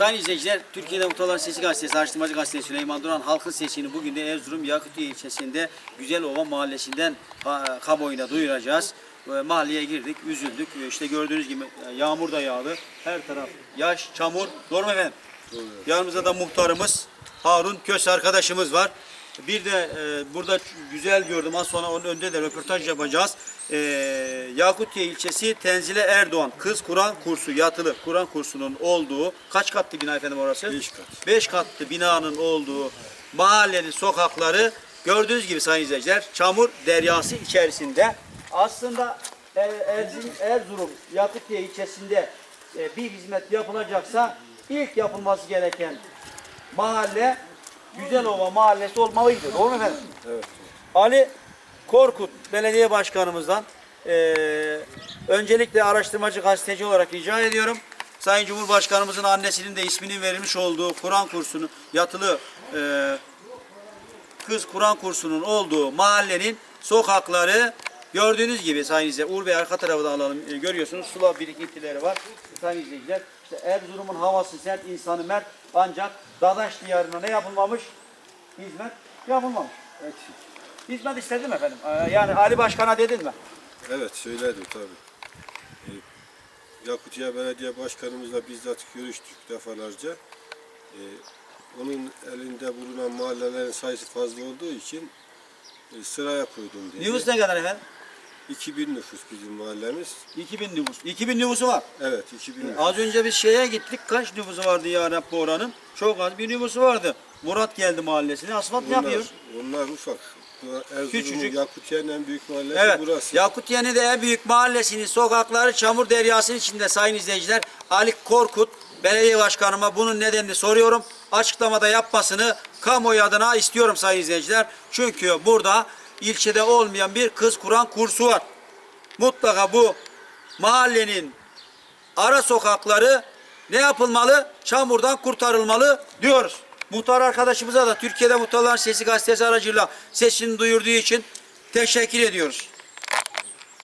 Sayın izleyiciler, Türkiye'de Muhtarlar Sesi Gazetesi, Araştırmacı Gazetesi Süleyman Duran halkın sesini bugün de Erzurum Yakutiye ilçesinde Güzelova mahallesinden ha, kamuoyuna duyuracağız. Mahalleye girdik, üzüldük. İşte gördüğünüz gibi e, yağmur da yağdı. Her taraf yaş, çamur. Doğru mu efendim? Yanımızda da muhtarımız Harun Kös arkadaşımız var. Bir de e, burada güzel gördüm. Az sonra onun önünde de röportaj yapacağız. E, Yakutiye ilçesi Tenzile Erdoğan Kız Kur'an kursu yatılı Kur'an kursunun olduğu kaç katlı bina efendim orası? Beş kat. 5 katlı binanın olduğu mahallenin sokakları gördüğünüz gibi sayın izleyiciler çamur deryası içerisinde. Aslında e, Erzurum, Erzurum Yakutiye ilçesinde e, bir hizmet yapılacaksa ilk yapılması gereken mahalle Güzelova Mahallesi olmalıydı. Doğru mu efendim? Evet. Ali Korkut belediye başkanımızdan eee, öncelikle araştırmacı gazeteci olarak rica ediyorum. Sayın Cumhurbaşkanımızın annesinin de isminin verilmiş olduğu Kur'an kursunu yatılı eee, kız Kur'an kursunun olduğu mahallenin sokakları gördüğünüz gibi sayın izleyiciler. Uğur Bey arka tarafı da alalım. E, görüyorsunuz sula birikintileri var. Sayın izleyiciler. İşte Erzurum'un havası sert, insanı mert. Ancak Dadaş diyarına ne yapılmamış? Hizmet yapılmamış. Eksik. Hizmet istedim efendim. Ee, yani Ali Başkan'a dedin mi? Evet söyledim tabii. Ee, Yakutiye Belediye Başkanımızla bizzat görüştük defalarca. Ee, onun elinde bulunan mahallelerin sayısı fazla olduğu için e, sıraya koydum dedi. Nüfus ne kadar efendim? 2000 nüfus bizim mahallemiz. 2000 nüfus. 2000 nüfusu var. Evet 2000 nüfus. Az önce biz şeye gittik. Kaç nüfusu vardı ya Rabbi oranın? Çok az bir nüfusu vardı. Murat geldi mahallesine asfalt Onlar, yapıyor. onlar ufak. Küçücük. Yakutiye'nin en büyük mahallesi Evet. burası. Yakutiye'nin de en büyük mahallesinin sokakları çamur deryasının içinde sayın izleyiciler. Ali Korkut belediye başkanıma bunun nedenini soruyorum. Açıklamada yapmasını kamuoyu adına istiyorum sayın izleyiciler. Çünkü burada ilçede olmayan bir kız Kur'an kursu var. Mutlaka bu mahallenin ara sokakları ne yapılmalı? Çamurdan kurtarılmalı diyoruz. Muhtar arkadaşımıza da Türkiye'de Muhtarların Sesi gazetesi aracıyla sesini duyurduğu için teşekkür ediyoruz.